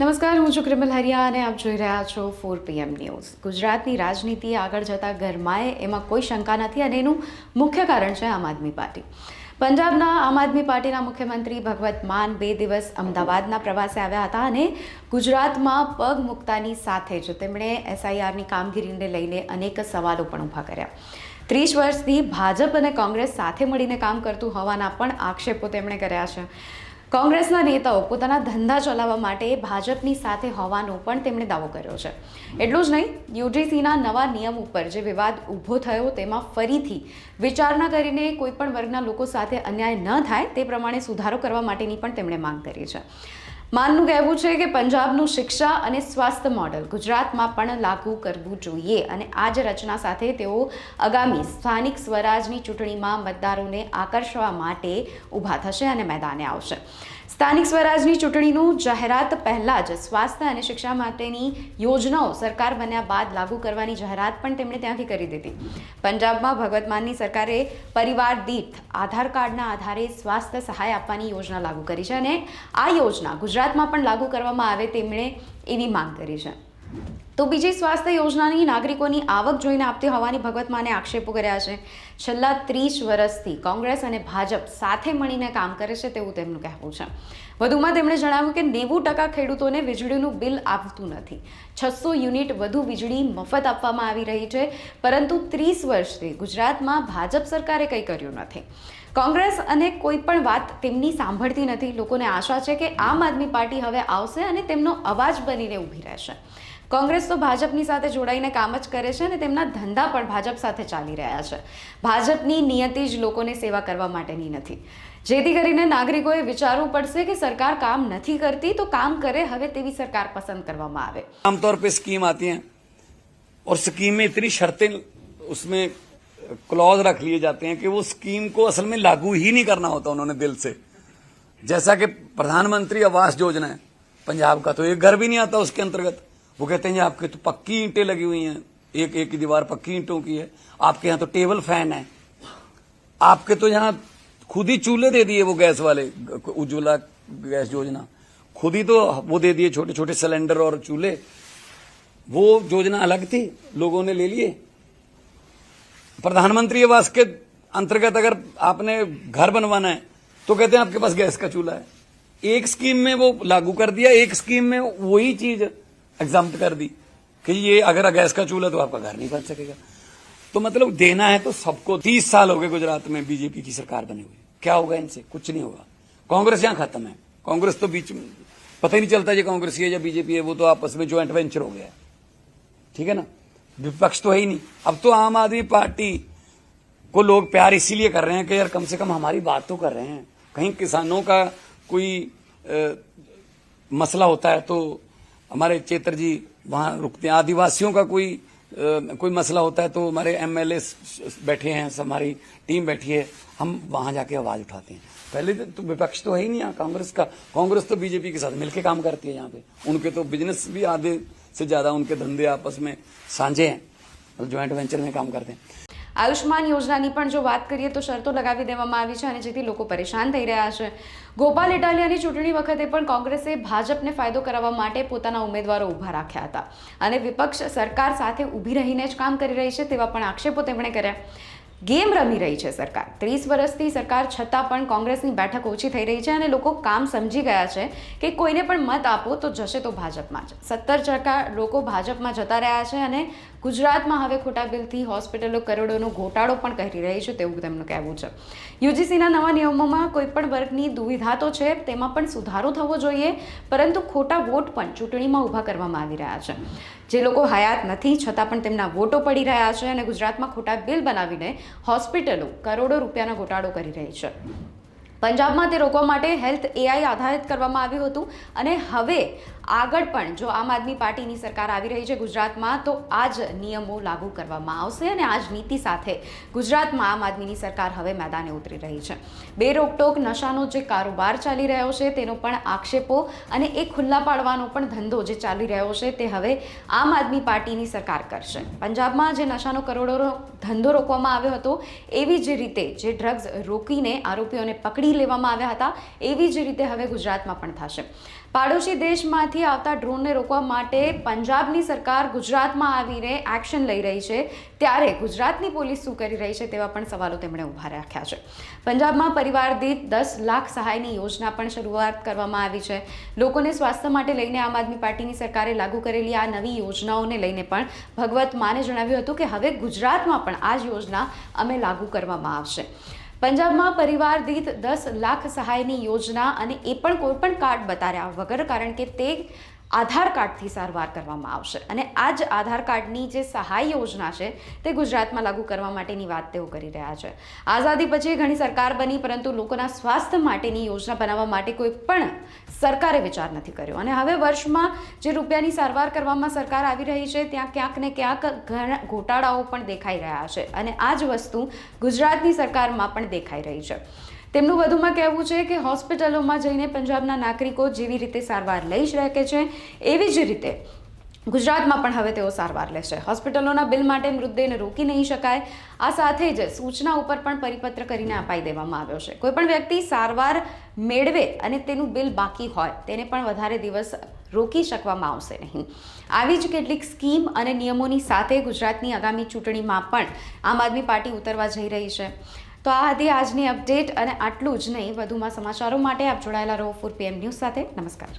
નમસ્કાર, હું છું ક્રિમલ હરિયા અને આપ જોઈ રહ્યા છો ફોર પીએમ ન્યૂઝ. ગુજરાતની રાજનીતિ આગળ જતા ગરમાએ એમાં કોઈ શંકા નથી અને એનું મુખ્ય કારણ છે આમ આદમી પાર્ટી. પંજાબના આમ આદમી પાર્ટીના મુખ્યમંત્રી ભગવત માન બે દિવસ અમદાવાદના પ્રવાસે આવ્યા હતા અને ગુજરાતમાં પગ મૂકતાની સાથે જ તેમણે એસઆઈઆરની કામગીરીને લઈને અનેક સવાલો પણ ઊભા કર્યા. ત્રીસ વર્ષથી ભાજપ અને કોંગ્રેસ સાથે મળીને કામ કરતું હોવાના પણ આક્ષેપો તેમણે કર્યા છે. કોંગ્રેસના નેતાઓ પોતાના ધંધા ચલાવવા માટે ભાજપની સાથે હોવાનો પણ તેમણે દાવો કર્યો છે. એટલું જ નહીં, યુજીસીના નવા નિયમ ઉપર જે વિવાદ ઊભો થયો તેમાં ફરીથી વિચારણા કરીને કોઈપણ વર્ગના લોકો સાથે અન્યાય ન થાય તે પ્રમાણે સુધારો કરવા માટેની પણ તેમણે માંગ કરી છે. માનનું કહેવું છે કે પંજાબનું શિક્ષા અને સ્વાસ્થ્ય મોડલ ગુજરાતમાં પણ લાગુ કરવું જોઈએ અને આ જ રચના સાથે તેઓ આગામી સ્થાનિક સ્વરાજની ચૂંટણીમાં મતદારોને આકર્ષવા માટે ઊભા થશે અને મેદાને આવશે. સ્થાનિક સ્વરાજની ચૂંટણીનું જાહેરાત પહેલાં જ સ્વાસ્થ્ય અને શિક્ષા માટેની યોજનાઓ સરકાર બન્યા બાદ લાગુ કરવાની જાહેરાત પણ તેમણે ત્યાંથી કરી દીધી. પંજાબમાં ભગવત માનની સરકારે પરિવાર દીઠ આધાર કાર્ડના આધારે સ્વાસ્થ્ય સહાય આપવાની યોજના લાગુ કરી છે અને આ યોજના ગુજરાતમાં પણ લાગુ કરવામાં આવે તેમણે એવી માંગ કરી છે. તો બીજી સ્વાસ્થ્ય યોજનાની નાગરિકોની આવક જોઈને આપતી હોવાની ભગવત માને આક્ષેપો કર્યા છે. છેલ્લા ત્રીસ વર્ષથી કોંગ્રેસ અને ભાજપ સાથે મળીને કામ કરે છે તેવું તેમનું કહેવું છે. વધુમાં તેમણે જણાવ્યું કે નેવું ટકા ખેડૂતોને વીજળીનું બિલ આવતું નથી. છસો યુનિટ વધુ વીજળી મફત આપવામાં આવી રહી છે, પરંતુ ત્રીસ વર્ષથી ગુજરાતમાં ભાજપ સરકારે કંઈ કર્યું નથી. કોંગ્રેસ અને કોઈ પણ વાત તેમની સાંભળતી નથી. લોકોને આશા છે કે આમ આદમી પાર્ટી હવે આવશે અને તેમનો અવાજ બનીને ઊભી રહેશે. કોંગ્રેસ તો ભાજપની સાથે જોડાઈને કામ જ કરે છે અને તેમના ધંધા પણ ભાજપ સાથે ચાલી રહ્યા છે ભાજપની નિયતિ જ લોકોને સેવા કરવા માટેની નથી જેથી કરીને નાગરિકોએ વિચારવું પડશે કે સરકાર કામ નથી કરતી તો કામ કરે હવે તેવી સરકાર પસંદ કરવામાં આવે आमतौर पे स्कीम आती हैं और स्कीम में इतनी शर्तें उसमें क्लॉज रख लिए जाते हैं कि वो स्कीम को असल में लागू ही नहीं करना होता उन्होंने दिल से जैसा कि प्रधानमंत्री आवास योजना है पंजाब का तो एक घर भी नहीं आता उसके अंतर्गत वो कहते हैं जी आपके तो पक्की ईंटें लगी हुई हैं। एक एक की दीवार पक्की ईंटों की है। आपके यहाँ तो टेबल फ़ैन है। आपके तो यहाँ खुद ही चूल्हे दे दिए वो गैस वाले, उज्ज्वला गैस योजना। खुद ही तो वो दे दिए छोटे छोटे सिलेंडर और चूल्हे। वो योजना अलग थी, लोगों ने ले लिए। प्रधानमंत्री आवास के अंतर्गत अगर आपने घर बनवाना है तो कहते हैं, आपके पास गैस का चूल्हा है। एक स्कीम में वो लागू कर दिया, एक स्कीम में वही चीज़ एग्ज़ाम कर दी कि ये अगर गैस का चूल्हा तो आपका घर नहीं बन सकेगा। तो मतलब देना है तो सबको तीस साल हो गए गुजरात में बीजेपी की सरकार बनी हुई। क्या होगा इनसे? कुछ नहीं होगा। कांग्रेस यहाँ खत्म है। कांग्रेस तो बीच में पता ही नहीं चलता ये कांग्रेस है या बीजेपी है वो तो आपस में ज्वाइंट वेंचर हो गया ठीक है ना? विपक्ष तो है ही नहीं। अब तो आम आदमी पार्टी को लोग प्यार इसीलिए कर रहे हैं कि यार कम से कम हमारी बात तो कर रहे हैं। कहीं किसानों का कोई अ, मसला होता है तो हमारे चेतर जी वहाँ रुकते हैं। आदिवासियों का कोई अ, कोई मसला होता है तो हमारे एमएलए बैठे हैं हमारी टीम बैठी है। हम वहाँ जाके आवाज़ उठाते हैं। पहले तो, तो विपक्ष तो है ही नहीं यहाँ कांग्रेस का। कांग्रेस तो बीजेपी के साथ मिलके काम करती है यहाँ पे। उनके तो बिज़नेस भी आधे से ज़्यादा उनके धंधे आपस में साझे हैं। ज्वाइंट वेंचर में काम करते हैं। આયુષ્માન યોજનાની પણ જો વાત કરીએ તો શરતો લગાવી દેવામાં આવી છે અને જેથી લોકો પરેશાન થઈ રહ્યા છે. ગોપાલ ઇટાલિયાની ચૂંટણી વખતે પણ કોંગ્રેસે ભાજપને ફાયદો કરાવવા માટે પોતાના ઉમેદવારો ઊભા રાખ્યા હતા. અને વિપક્ષ સરકાર સાથે ઊભી રહીને જ કામ કરી રહી છે તેવા પણ આક્ષેપો તેમણે કર્યા. ગેમ રમી રહી છે સરકાર. ત્રીસ વર્ષથી સરકાર છતાં પણ કોંગ્રેસની બેઠક ઓછી થઈ રહી છે અને લોકો કામ સમજી ગયા છે કે કોઈને પણ મત આપો તો જશે તો ભાજપમાં જ. સત્તર ટકા લોકો ભાજપમાં જતા રહ્યા છે અને ગુજરાતમાં હવે ખોટા બિલથી હોસ્પિટલો, કરોડોનો ઘોટાળો પણ કરી રહી છે તેવું તેમનું કહેવું છે. યુજીસીના નવા નિયમોમાં કોઈ પણ વર્ગની દુવિધા તો છે, તેમાં પણ સુધારો થવો જોઈએ, પરંતુ ખોટા વોટ પણ ચૂંટણીમાં ઊભા કરવામાં આવી રહ્યા છે. જે લોકો હયાત નથી છતાં પણ તેમના વોટો પડી રહ્યા છે અને ગુજરાતમાં ખોટા બિલ બનાવીને હોસ્પિટલો કરોડો રૂપિયાનો ઘોટાળો કરી રહી છે. પંજાબમાં તે રોકવા માટે હેલ્થ એઆઈ આધારિત કરવામાં આવ્યું હતું. અને હવે આગળ પણ જો આમ આદમી પાર્ટીની સરકાર આવી રહી છે ગુજરાતમાં, તો આ જ નિયમો લાગુ કરવામાં આવશે અને આ જ નીતિ સાથે ગુજરાતમાં આમ આદમીની સરકાર હવે મેદાને ઉતરી રહી છે. બે રોકટોક નશાનો જે કારોબાર ચાલી રહ્યો છે, તેનો પણ આક્ષેપો અને એ ખુલ્લા પાડવાનો પણ ધંધો જે ચાલી રહ્યો છે, તે હવે આમ આદમી પાર્ટીની સરકાર કરશે. પંજાબમાં જે નશાનો કરોડોનો ધંધો રોકવામાં આવ્યો હતો, એવી જ રીતે જે ડ્રગ્સ રોકીને આરોપીઓને પકડી નિર્ણય લેવામાં આવ્યા હતા. એવી જ રીતે હવે ગુજરાતમાં પણ થશે. પાડોશી દેશમાંથી આવતા ડ્રોનને રોકવા માટે પંજાબની સરકાર ગુજરાતમાં આવીને એક્શન લઈ રહી છે. ત્યારે ગુજરાતની પોલીસ શું કરી રહી છે તેવા પણ સવાલો તેમણે ઊભા રાખ્યા છે. પંજાબમાં પરિવાર દીઠ દસ લાખ સહાયની યોજના પણ શરૂઆત કરવામાં આવી છે. લોકોને સ્વાસ્થ્ય માટે લઈને આમ આદમી પાર્ટીની સરકારે લાગુ કરેલી આ નવી યોજનાઓને લઈને પણ ભગવત માને જણાવ્યું હતું કે હવે ગુજરાતમાં પણ આ જ યોજના અમે લાગુ કરવામાં આવશે. પંજાબમાં પરિવાર દીઠ દસ લાખ સહાયની યોજના અને એ પણ કોઈપણ કાર્ડ બતાવ્યા વગર, કારણ કે તે આધાર કાર્ડથી સારવાર કરવામાં આવશે. અને આ જ આધાર કાર્ડની જે સહાય યોજના છે, તે ગુજરાતમાં લાગુ કરવા માટેની વાત તેઓ કરી રહ્યા છે. આઝાદી પછી ઘણી સરકાર બની, પરંતુ લોકોના સ્વાસ્થ્ય માટેની યોજના બનાવવા માટે કોઈ પણ સરકારે વિચાર નથી કર્યો. અને હવે વર્ષમાં જે રૂપિયાની સારવાર કરવામાં સરકાર આવી રહી છે, ત્યાં ક્યાંક ને ક્યાંક ઘણા ગોટાળાઓ પણ દેખાઈ રહ્યા છે અને આ જ વસ્તુ ગુજરાતની સરકારમાં પણ દેખાઈ રહી છે. તેમનું વધુમાં કહેવું છે કે હોસ્પિટલોમાં જઈને પંજાબના નાગરિકો જેવી રીતે સારવાર લઈ શકે છે, એવી જ રીતે ગુજરાતમાં પણ હવે તેઓ સારવાર લેશે. હોસ્પિટલોના બિલ માટે મૃતદેહને રોકી નહીં શકાય. આ સાથે જ સૂચના ઉપર પણ પરિપત્ર કરીને અપાઈ દેવામાં આવ્યો છે. કોઈપણ વ્યક્તિ સારવાર મેળવે અને તેનું બિલ બાકી હોય, તેને પણ વધારે દિવસ રોકી શકવામાં આવશે નહીં. આવી જ કેટલીક સ્કીમ અને નિયમોની સાથે ગુજરાતની આગામી ચૂંટણીમાં પણ આમ આદમી પાર્ટી ઉતરવા જઈ રહી છે. તો આ હતી આજની અપડેટ અને આટલું જ નહીં. વધુમાં સમાચારો માટે આપ જોડાયેલા રહો ફોર પીએમ ન્યૂઝ સાથે. નમસ્કાર.